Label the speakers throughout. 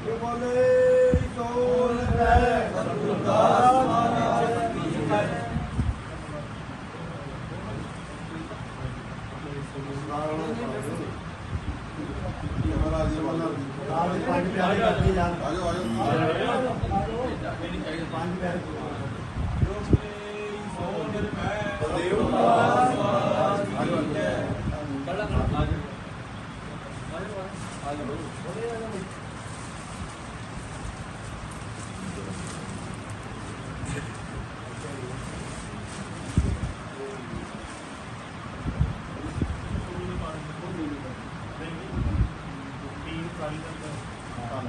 Speaker 1: ਆਓ ਬੋਲੇ ਸੋ ਨਿਰਭੈ ਸਤਿਗੁਰਦਾਸ ਮਹਾਰਾਜ ਕੀ ਜੈ
Speaker 2: ਪੰਜ ਪਿਆਰੇ ਕਰਕੇ ਜਾਣ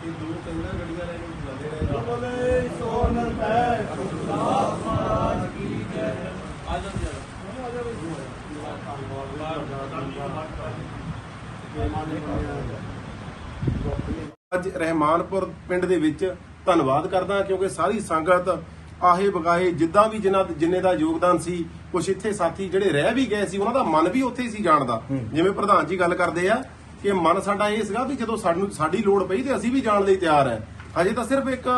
Speaker 3: ਇਹ ਦੋ ਤਿੰਨਾਂ ਗੱਡੀਆਂ ਲੈ ਕੇ ਜਾਂਦੇ ਰਹੇ
Speaker 1: ਬੋਲੇ ਸੋ ਨਿਰਭੈ ਸਤਿਗੁਰਦਾਸ ਮਹਾਰਾਜ ਕੀ ਜੈ।
Speaker 3: ਅੱਜ ਰਹਿਮਾਨਪੁਰ ਪਿੰਡ ਦੇ ਵਿੱਚ ਧੰਨਵਾਦ ਕਰਦਾ ਕਿਉਂਕਿ ਸਾਰੀ ਸੰਗਤ ਆਹੇ ਬਗਾਹੇ ਜਿੱਦਾਂ ਵੀ ਜਿਨ੍ਹਾਂ ਜਿੰਨੇ ਦਾ ਯੋਗਦਾਨ ਸੀ ਕੁਛ ਇੱਥੇ ਸਾਥੀ ਜਿਹੜੇ ਰਹਿ ਵੀ ਗਏ ਸੀ ਉਹਨਾਂ ਦਾ ਮਨ ਵੀ ਉੱਥੇ ਸੀ ਜਾਣ ਦਾ। ਜਿਵੇਂ ਪ੍ਰਧਾਨ ਜੀ ਗੱਲ ਕਰਦੇ ਆ ਕਿ ਮਨ ਸਾਡਾ ਇਹ ਸੀਗਾ ਵੀ ਜਦੋਂ ਸਾਨੂੰ, ਸਾਡੀ ਲੋੜ ਪਈ ਤੇ ਅਸੀਂ ਵੀ ਜਾਣ ਲਈ ਤਿਆਰ ਹੈ ਹਜੇ ਤਾਂ ਸਿਰਫ ਇੱਕ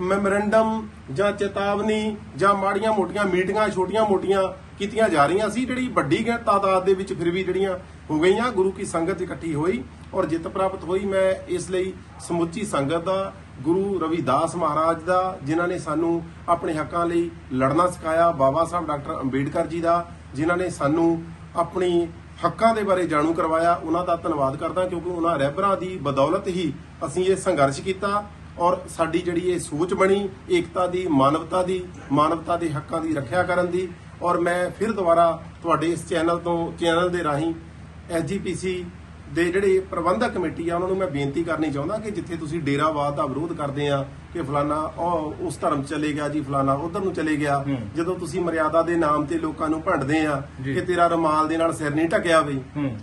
Speaker 3: ਮੈਮੋਰੈਂਡਮ ਜਾਂ ਚੇਤਾਵਨੀ ਜਾਂ ਮਾੜੀਆਂ ਮੋਟੀਆਂ ਮੀਟਿੰਗਾਂ, ਛੋਟੀਆਂ ਮੋਟੀਆਂ ਕੀਤੀਆਂ ਜਾ ਰਹੀਆਂ ਸੀ, ਜਿਹੜੀ ਵੱਡੀ ਗਿਣ ਤਾਦਾਦ ਦੇ ਵਿੱਚ ਫਿਰ ਵੀ ਜਿਹੜੀਆਂ ਹੋ ਗਈਆਂ, ਗੁਰੂ ਕੀ ਸੰਗਤ ਇਕੱਠੀ ਹੋਈ ਔਰ ਜਿੱਤ ਪ੍ਰਾਪਤ ਹੋਈ। ਮੈਂ ਇਸ ਲਈ ਸਮੁੱਚੀ ਸੰਗਤ ਦਾ, ਗੁਰੂ ਰਵਿਦਾਸ ਮਹਾਰਾਜ ਦਾ, ਜਿਨ੍ਹਾਂ ਨੇ ਸਾਨੂੰ ਆਪਣੇ ਹੱਕਾਂ ਲਈ ਲੜਨਾ ਸਿਖਾਇਆ, ਬਾਬਾ ਸਾਹਿਬ ਡਾਕਟਰ ਅੰਬੇਡਕਰ ਜੀ ਦਾ, ਜਿਨ੍ਹਾਂ ਨੇ ਸਾਨੂੰ ਆਪਣੀ ਹੱਕਾਂ ਦੇ ਬਾਰੇ ਜਾਣੂ ਕਰਵਾਇਆ, ਉਹਨਾਂ ਦਾ ਧੰਨਵਾਦ ਕਰਦਾ ਕਿਉਂਕਿ ਉਹਨਾਂ ਰਹਿਬਰਾਂ ਦੀ ਬਦੌਲਤ ਹੀ ਅਸੀਂ ਇਹ ਸੰਘਰਸ਼ ਕੀਤਾ ਔਰ ਸਾਡੀ ਜਿਹੜੀ ਇਹ ਸੋਚ ਬਣੀ ਏਕਤਾ ਦੀ, ਮਾਨਵਤਾ ਦੀ, ਮਾਨਵਤਾ ਦੇ ਹੱਕਾਂ ਦੀ ਰੱਖਿਆ ਕਰਨ ਦੀ ਔਰ ਮੈਂ ਫਿਰ ਦੁਬਾਰਾ ਤੁਹਾਡੇ ਇਸ ਚੈਨਲ ਤੋਂ, ਚੈਨਲ ਦੇ ਰਾਹੀਂ ਐਸਜੀਪੀਸੀ ਦੇ ਜਿਹੜੇ ਪ੍ਰਬੰਧਕ ਕਮੇਟੀ ਆ ਉਹਨਾਂ ਨੂੰ ਮੈਂ ਬੇਨਤੀ ਕਰਨੀ ਚਾਹੁੰਦਾ ਕਿ ਜਿੱਥੇ ਤੁਸੀਂ ਡੇਰਾਵਾਦ ਦਾ ਵਿਰੋਧ ਕਰਦੇ ਆ ਕਿ ਫਲਾਨਾ ਉਹ ਉਸ ਧਰਮ ਚਲੇ ਗਿਆ ਜੀ ਫਲਾਨਾ ਉਧਰ ਨੂੰ ਚਲੇ ਗਿਆ ਜਦੋਂ ਤੁਸੀਂ ਮਰਿਆਦਾ ਦੇ ਨਾਮ ਤੇ ਲੋਕਾਂ ਨੂੰ ਭੰਡਦੇ ਆ ਕਿ ਤੇਰਾ ਰੁਮਾਲ ਦੇ ਨਾਲ ਸਿਰ ਨਹੀਂ ਢਕਿਆ ਬਈ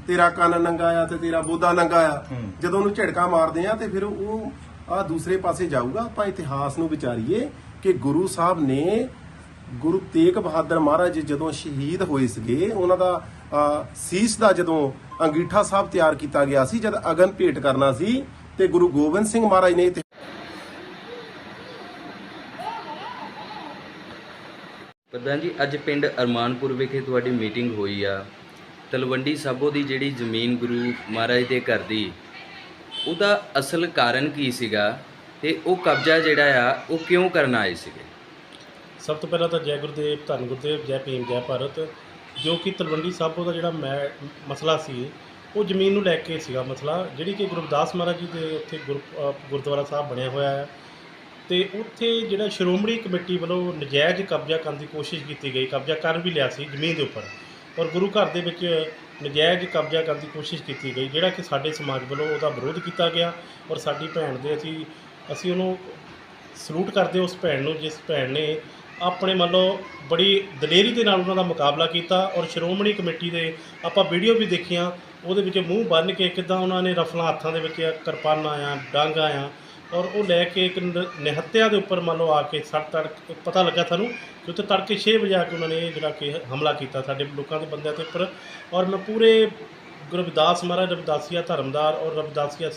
Speaker 3: ਤੇਰਾ ਕੰਨ ਨੰਗਾ ਆ ਤੇ ਤੇਰਾ ਬੋਧਾ ਨੰਗਾ ਆ ਜਦੋਂ ਉਹਨੂੰ ਝਟਕਾ ਮਾਰਦੇ ਆ ਤੇ ਫਿਰ ਉਹ ਆ ਦੂਸਰੇ ਪਾਸੇ ਜਾਊਗਾ ਆਪਾਂ ਇਤਿਹਾਸ ਨੂੰ ਵਿਚਾਰੀਏ ਕਿ ਗੁਰੂ ਸਾਹਿਬ ਨੇ ਗੁਰੂ ਤੇਗ ਬਹਾਦਰ ਮਹਾਰਾਜ ਜਦੋਂ ਸ਼ਹੀਦ ਹੋਏ ਸੀਗੇ ਉਹਨਾਂ ਦਾ ਸੀਸ ਦਾ ਜਦੋਂ ਅੰਗੀਠਾ ਸਾਹਿਬ ਤਿਆਰ ਕੀਤਾ ਗਿਆ ਸੀ ਜਦ ਅਗਨ ਭੇਟ ਕਰਨਾ ਸੀ ਤੇ ਗੁਰੂ ਗੋਬਿੰਦ ਸਿੰਘ ਮਹਾਰਾਜ ਨੇ
Speaker 4: ਪ੍ਰਧਾਨ ਜੀ ਅੱਜ ਪਿੰਡ ਅਰਮਾਨਪੁਰ ਵਿਖੇ ਤੁਹਾਡੀ ਮੀਟਿੰਗ ਹੋਈ ਆ। ਤਲਵੰਡੀ ਸਾਬੋ ਦੀ ਜਿਹੜੀ ਜ਼ਮੀਨ ਗੁਰੂ ਮਹਾਰਾਜ ਦੇ ਘਰ ਦੀ ਉਹਦਾ ਅਸਲ ਕਾਰਨ ਕੀ ਸੀਗਾ ਤੇ ਉਹ ਕਬਜ਼ਾ ਜਿਹੜਾ ਆ ਉਹ ਕਿਉਂ ਕਰਨ ਆਏ ਸੀਗੇ?
Speaker 5: ਸਭ ਤੋਂ ਪਹਿਲਾਂ ਤਾਂ ਜੈ ਗੁਰਦੇਵ ਧੰਨ ਗੁਰਦੇਵ ਜੈ ਭੀਮ ਜੈ ਭਾਰਤ। ਜੋ ਕਿ ਤਲਵੰਡੀ ਸਾਬੋ ਦਾ ਜਿਹੜਾ ਮੈਂ ਮਸਲਾ ਸੀ ਉਹ ਜ਼ਮੀਨ ਨੂੰ ਲੈ ਕੇ ਸੀਗਾ ਮਸਲਾ ਜਿਹੜੀ ਕਿ ਗੁਰਦਾਸ ਮਹਾਰਾਜ ਜੀ ਦੇ ਉੱਥੇ ਗੁਰ ਅ, ਗੁਰਦੁਆਰਾ ਸਾਹਿਬ ਬਣਿਆ ਹੋਇਆ ਹੈ। ਤੇ ਉੱਥੇ ਜਿਹੜਾ ਸ਼੍ਰੋਮਣੀ ਕਮੇਟੀ ਵੱਲੋਂ ਨਜਾਇਜ਼ ਕਬਜ਼ਾ ਕਰਨ ਦੀ ਕੋਸ਼ਿਸ਼ ਕੀਤੀ ਗਈ ਕਬਜ਼ਾ ਕਰ ਵੀ ਲਿਆ ਸੀ ਜ਼ਮੀਨ ਦੇ ਉੱਪਰ। ਔਰ ਗੁਰੂ ਘਰ ਦੇ ਵਿੱਚ ਨਜਾਇਜ਼ ਕਬਜ਼ਾ ਕਰਨ ਦੀ ਕੋਸ਼ਿਸ਼ ਕੀਤੀ ਗਈ ਜਿਹੜਾ ਕਿ ਸਾਡੇ ਸਮਾਜ ਵੱਲੋਂ ਉਹਦਾ ਵਿਰੋਧ ਕੀਤਾ ਗਿਆ ਔਰ ਸਾਡੀ ਭੈਣ ਦੇ ਅਸੀਂ ਅਸੀਂ ਉਹਨੂੰ ਸਲੂਟ ਕਰਦੇ ਉਸ ਭੈਣ ਨੂੰ ਜਿਸ ਭੈਣ ਨੇ ਆਪਣੇ ਮੰਨ ਲਓ ਬੜੀ ਦਲੇਰੀ ਦੇ ਨਾਲ ਉਹਨਾਂ ਦਾ ਮੁਕਾਬਲਾ ਕੀਤਾ ਔਰ ਸ਼੍ਰੋਮਣੀ ਕਮੇਟੀ ਦੇ ਆਪਾਂ ਵੀਡੀਓ ਵੀ ਦੇਖੀਆਂ, ਉਹਦੇ ਵਿੱਚ ਮੂੰਹ ਬੰਨ ਕੇ ਕਿਦਾਂ ਉਹਨਾਂ ਨੇ ਰਫਲਾਂ ਹੱਥਾਂ ਦੇ ਵਿੱਚ ਕਿਰਪਾਨਾਂ ਆ ਡਾਂਗਾਂ ਆ ਔਰ ਉਹ ਲੈ ਕੇ ਇੱਕ ਨ- ਨਿਹੱਤਿਆਂ ਦੇ ਉੱਪਰ ਮੰਨ ਲਓ ਆ ਕੇ ਸੜ ਤੜ ਪਤਾ ਲੱਗਾ ਸਾਨੂੰ ਕਿ ਉੱਥੇ ਤੜਕੇ 6 ਵਜੇ ਆ ਕੇ ਉਹਨਾਂ ਨੇ ਜਿਹੜਾ ਕਿ ਹਮਲਾ ਕੀਤਾ ਸਾਡੇ ਲੋਕਾਂ ਦੇ ਬੰਦਿਆਂ ਦੇ ਉੱਪਰ ਔਰ ਮੈਂ ਪੂਰੇ ਗੁਰੂ ਰਵਿਦਾਸ ਮਹਾਰਾਜ ਰਵਿਦਾਸੀਆ ਧਰਮਦਾਰ ਔਰ ਰਵਿਦਾਸੀਆ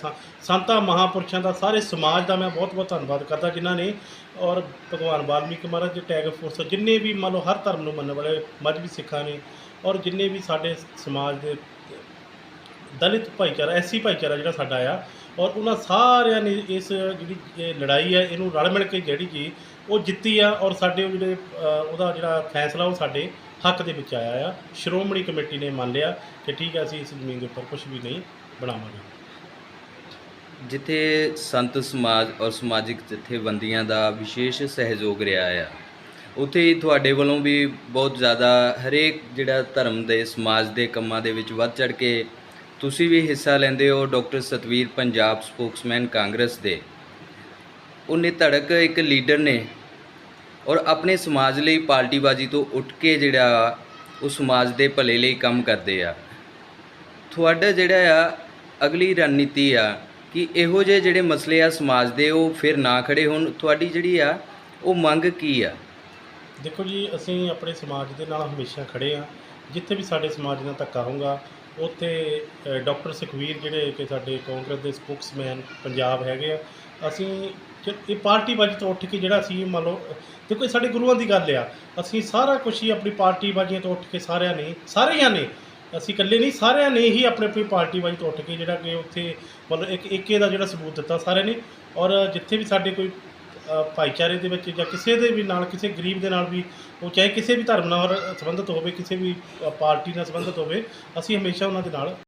Speaker 5: ਸੰਤਾਂ ਮਹਾਪੁਰਸ਼ਾਂ ਦਾ ਸਾਰੇ ਸਮਾਜ ਦਾ ਮੈਂ ਬਹੁਤ ਬਹੁਤ ਧੰਨਵਾਦ ਕਰਦਾ ਜਿਨ੍ਹਾਂ ਨੇ ਔਰ ਭਗਵਾਨ ਵਾਲਮੀਕੀ ਮਹਾਰਾਜ ਦੇ ਟੈਗ ਫੋਰਸ ਜਿੰਨੇ ਵੀ ਮੰਨ ਲਓ ਹਰ ਧਰਮ ਨੂੰ ਮੰਨਣ ਵਾਲੇ ਮਜ਼ਬੀ ਸਿੱਖਾਂ ਨੇ ਔਰ ਜਿੰਨੇ ਵੀ ਸਾਡੇ ਸਮਾਜ ਦੇ ਦਲਿਤ ਭਾਈਚਾਰਾ ਐਸੀ ਭਾਈਚਾਰਾ ਜਿਹੜਾ ਸਾਡਾ ਆ ਔਰ ਉਹਨਾਂ ਸਾਰਿਆਂ ਨੇ ਇਸ ਜਿਹੜੀ ਲੜਾਈ ਹੈ, ਇਹਨੂੰ ਰਲ ਮਿਲ ਕੇ ਜਿਹੜੀ ਜੀ ਉਹ ਜਿੱਤੀ ਆ ਔਰ ਸਾਡੇ ਉਹ ਜਿਹੜੇ ਉਹਦਾ ਜਿਹੜਾ ਫੈਸਲਾ ਉਹ ਸਾਡੇ ਹੱਕ ਦੇ ਵਿੱਚ ਆਇਆ ਆ। ਸ਼੍ਰੋਮਣੀ ਕਮੇਟੀ ਨੇ ਮੰਨ ਲਿਆ ਕਿ ਠੀਕ ਹੈ, ਅਸੀਂ ਇਸ ਜ਼ਮੀਨ ਦੇ ਉੱਪਰ ਕੁਝ ਵੀ ਨਹੀਂ ਬਣਾਵਾਂਗੇ।
Speaker 4: ਜਿੱਥੇ ਸੰਤ ਸਮਾਜ ਔਰ ਸਮਾਜਿਕ ਜਥੇਬੰਦੀਆਂ ਦਾ ਵਿਸ਼ੇਸ਼ ਸਹਿਯੋਗ ਰਿਹਾ ਆ, ਉੱਥੇ ਤੁਹਾਡੇ ਵੱਲੋਂ ਵੀ ਬਹੁਤ ਜ਼ਿਆਦਾ ਹਰੇਕ ਜਿਹੜਾ ਧਰਮ ਦੇ, ਸਮਾਜ ਦੇ ਕੰਮਾਂ ਦੇ ਵਿੱਚ ਵੱਧ ਚੜ ਕੇ ਤੁਸੀਂ ਵੀ ਹਿੱਸਾ ਲੈਂਦੇ ਹੋ। ਡਾਕਟਰ ਸਤਵੀਰ, ਪੰਜਾਬ ਸਪੋਕਸਮੈਨ ਕਾਂਗਰਸ ਦੇ। ਉਹਨੇ ਧੜਕ ਇੱਕ ਲੀਡਰ ਨੇ ਔਰ ਆਪਣੇ ਸਮਾਜ ਲਈ ਪਾਰਟੀਬਾਜ਼ੀ ਤੋਂ ਉੱਠ ਕੇ ਜਿਹੜਾ ਉਹ ਸਮਾਜ ਦੇ ਭਲੇ ਲਈ ਕੰਮ ਕਰਦੇ ਆ। ਤੁਹਾਡਾ ਜਿਹੜਾ ਆ ਅਗਲੀ ਰਣਨੀਤੀ ਆ ਕਿ ਇਹੋ ਜਿਹੇ ਜਿਹੜੇ ਮਸਲੇ ਆ ਸਮਾਜ ਦੇ ਉਹ ਫਿਰ ਨਾ ਖੜੇ ਹੋਣ। ਤੁਹਾਡੀ ਜਿਹੜੀ ਆ ਉਹ ਮੰਗ ਕੀ ਆ?
Speaker 5: ਦੇਖੋ ਜੀ ਅਸੀਂ ਆਪਣੇ ਸਮਾਜ ਦੇ ਨਾਲ ਹਮੇਸ਼ਾ ਖੜੇ ਆ। ਜਿੱਥੇ ਵੀ ਸਾਡੇ ਸਮਾਜ ਨਾਲ ਧੱਕਾ ਹੋਊਗਾ ਉੱਥੇ ਅ, ਡਾਕਟਰ ਸੁਖਵੀਰ ਜਿਹੜੇ ਕਿ ਸਾਡੇ ਕਾਂਗਰਸ ਦੇ ਸਪੋਕਸਮੈਨ ਪੰਜਾਬ ਹੈਗੇ ਆ ਅਸੀਂ ਜ- ਇਹ ਪਾਰਟੀ ਬਾਜੀ ਤੋਂ ਉੱਠ ਕੇ ਜਿਹੜਾ ਅਸੀਂ ਮੰਨ ਲਓ, ਦੇਖੋ ਇਹ ਸਾਡੇ ਗੁਰੂਆਂ ਦੀ ਗੱਲ ਆ। ਅਸੀਂ ਸਾਰਾ ਕੁਝ ਹੀ ਆਪਣੀ ਪਾਰਟੀ ਬਾਜੀਆਂ ਤੋਂ ਉੱਠ ਕੇ ਸਾਰਿਆਂ ਨੇ ਸਾਰਿਆਂ ਨੇ, ਅਸੀਂ ਇਕੱਲੇ ਨਹੀਂ, ਸਾਰਿਆਂ ਨੇ ਹੀ ਆਪਣੀ ਆਪਣੀ ਪਾਰਟੀ ਬਾਜੀ ਤੋਂ ਉੱਠ ਕੇ ਜਿਹੜਾ ਕਿ ਉੱਥੇ ਮਤਲਬ ਇੱਕ ਏਕੇ ਦਾ ਜਿਹੜਾ ਸਬੂਤ ਦਿੱਤਾ ਸਾਰਿਆਂ ਨੇ। ਔਰ ਜਿੱਥੇ ਵੀ ਸਾਡੇ ਕੋਈ ਭਾਈਚਾਰੇ ਦੇ ਵਿੱਚ ਜਾਂ ਕਿਸੇ ਦੇ ਵੀ ਨਾਲ, ਕਿਸੇ ਗਰੀਬ ਦੇ ਨਾਲ ਵੀ, ਉਹ ਚਾਹੇ ਕਿਸੇ ਵੀ ਧਰਮ ਨਾਲ ਸੰਬੰਧਿਤ ਹੋਵੇ, ਕਿਸੇ ਵੀ ਪਾਰਟੀ ਨਾਲ ਸੰਬੰਧਿਤ ਹੋਵੇ, ਅਸੀਂ ਹਮੇਸ਼ਾ ਉਹਨਾਂ ਦੇ ਨਾਲ